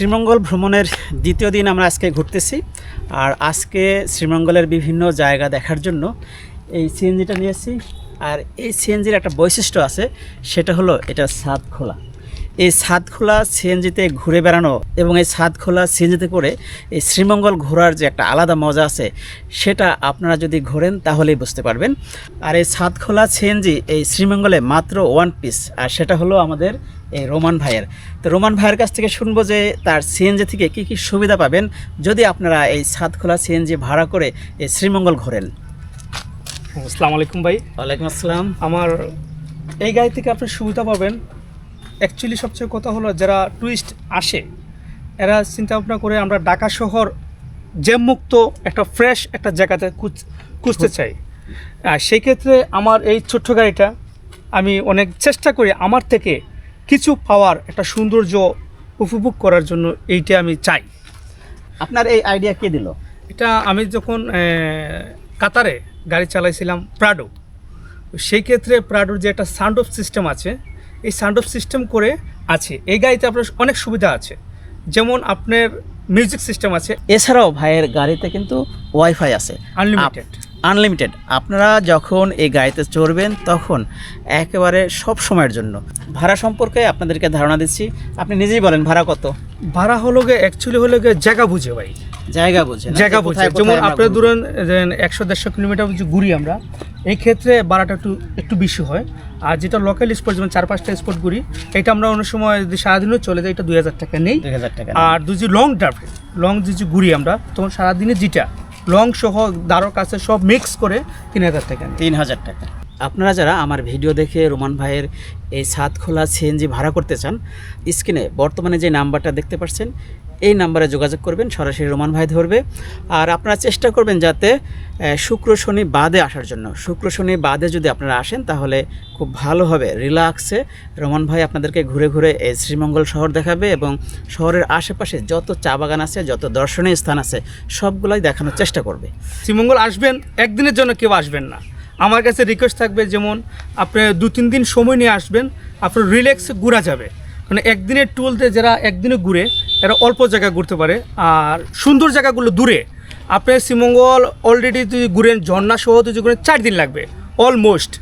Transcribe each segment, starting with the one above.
শ্রীমঙ্গল ভ্রমণের দ্বিতীয় দিন আমরা আজকে ঘুরতেছি। আর আজকে শ্রীমঙ্গলের বিভিন্ন জায়গা দেখার জন্য এই সিএনজিটা নিয়েছি। আর এই সিএনজির একটা বৈশিষ্ট্য আছে, সেটা হলো এটা ছাদ খোলা। এই ছাদ খোলা সিএনজিতে ঘুরে বেড়ানো এবং এই ছাদ খোলা সিএনজিতে করে এই শ্রীমঙ্গল ঘোরার যে একটা আলাদা মজা আছে সেটা আপনারা যদি ঘোরেন তাহলেই বুঝতে পারবেন। আর এই ছাদ খোলা সিএনজি এই শ্রীমঙ্গলে মাত্র ওয়ান পিস আর সেটা হলো আমাদের এই রোমান ভাইয়ের। তো রোমান ভাইয়ের কাছ থেকে শুনব যে তার সিএনজি থেকে কি কি সুবিধা পাবেন যদি আপনারা এই ছাদ খোলা সিএনজি ভাড়া করে এই শ্রীমঙ্গল ঘোরেন। আসসালামু আলাইকুম ভাই। ওয়ালাইকুম আসসালাম। আমার এই গাড়ি থেকে আপনি সুবিধা পাবেন অ্যাকচুয়ালি সবচেয়ে কথা হলো যারা টুরিস্ট আসে এরা চিন্তা ভাবনা করে আমরা ঢাকা শহর জ্যামমুক্ত একটা ফ্রেশ একটা জায়গাতে খুঁজ- খুঁজতে চাই। সেই ক্ষেত্রে আমার এই ছোট্ট গাড়িটা আমি অনেক চেষ্টা করি আমার থেকে কিছু পাওয়ার একটা সৌন্দর্য উপভোগ করার জন্য এইটা আমি চাই। আপনার এই আইডিয়া কে দিল? এটা আমি যখন কাতারে গাড়ি চালাইছিলাম প্রাডো সেই ক্ষেত্রে প্রাডোর যে একটা সাউন্ড অফ সিস্টেম আছে এই সাউন্ড অফ সিস্টেম করে আছে। এই গাড়িতে আপনার অনেক সুবিধা আছে। যেমন আপনার মিউজিক সিস্টেম আছে। এছাড়াও ভাইয়ের গাড়িতে কিন্তু ওয়াইফাই আছে। আনলিমিটেড আনলিমিটেড আপনারা যখন এই গাড়িতে চড়বেন তখন একেবারে সব সময়ের জন্য। ভাড়া সম্পর্কে আপনাদেরকে ধারণা দিচ্ছি। আপনি নিজেই বলেন ভাড়া কত? ভাড়া হলো গিয়ে অ্যাকচুয়ালি হলো গিয়ে জায়গা বুঝে ভাই। জায়গা বুঝে জায়গা বুঝে। যেমন আপনার। ধরুন একশো দেড়শো কিলোমিটার ঘুরি আমরা। এই ক্ষেত্রে ভাড়াটা একটু একটু বেশি হয়। আর যেটা লোকাল স্পট যেমন চার পাঁচটা স্পট ঘুরি এটা আমরা অনেক সময় যদি সারাদিনও চলে যাই এটা দুই হাজার টাকা নেই। দুই হাজার টাকা আর দুই যে লং ড্রাইভ লং যে যে ঘুরি আমরা তখন সারাদিনে যেটা লং সহ দাঁড়োর কাছে সব মিক্স করে তিন হাজার টাকা নেই। তিন হাজার টাকা। আপনারা যারা আমার ভিডিও দেখে রোমান ভাইয়ের এই ছাদ খোলা সিএনজি ভাড়া করতে চান স্ক্রিনে বর্তমানে যে নাম্বারটা দেখতে পাচ্ছেন এই নাম্বারে যোগাযোগ করবেন, সরাসরি রোমান ভাই ধরবে। আর আপনারা চেষ্টা করবেন যাতে শুক্র শনি বাদে আসার জন্য। শুক্র শনি বাদে যদি আপনারা আসেন, তাহলে খুব ভালো হবে। রিল্যাক্সে রোমান ভাই আপনাদেরকে ঘুরে ঘুরে এই শ্রীমঙ্গল শহর দেখাবে এবং শহরের আশেপাশে যত চা বাগান আছে, যত দর্শনীয় স্থান আছে, সবগুলাই দেখানোর চেষ্টা করবে। শ্রীমঙ্গল আসবেন, একদিনের জন্য কেউ আসবেন না। আমার কাছে রিকোয়েস্ট থাকবে যেমন, আপনি দু, তিন দিন সময় নিয়ে আসবেন, আপনার রিল্যাক্স ঘোরা যাবে। মানে একদিনের টুলতে যারা একদিনে ঘুরে এরা অল্প জায়গা ঘুরতে পারে। আর সুন্দর জায়গাগুলো দূরে। আপনি শ্রীমঙ্গল অলরেডি তুই ঘুরেন ঝর্ণা সহ তুই ঘুরেন চার দিন লাগবে। অলমোস্ট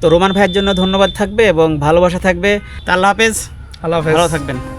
তো রোমান ভাইয়ের জন্য ধন্যবাদ থাকবে এবং ভালোবাসা থাকবে। তাহলে আল্লাহ হাফেজ। আল্লাহ হাফেজ। ভালো থাকবেন।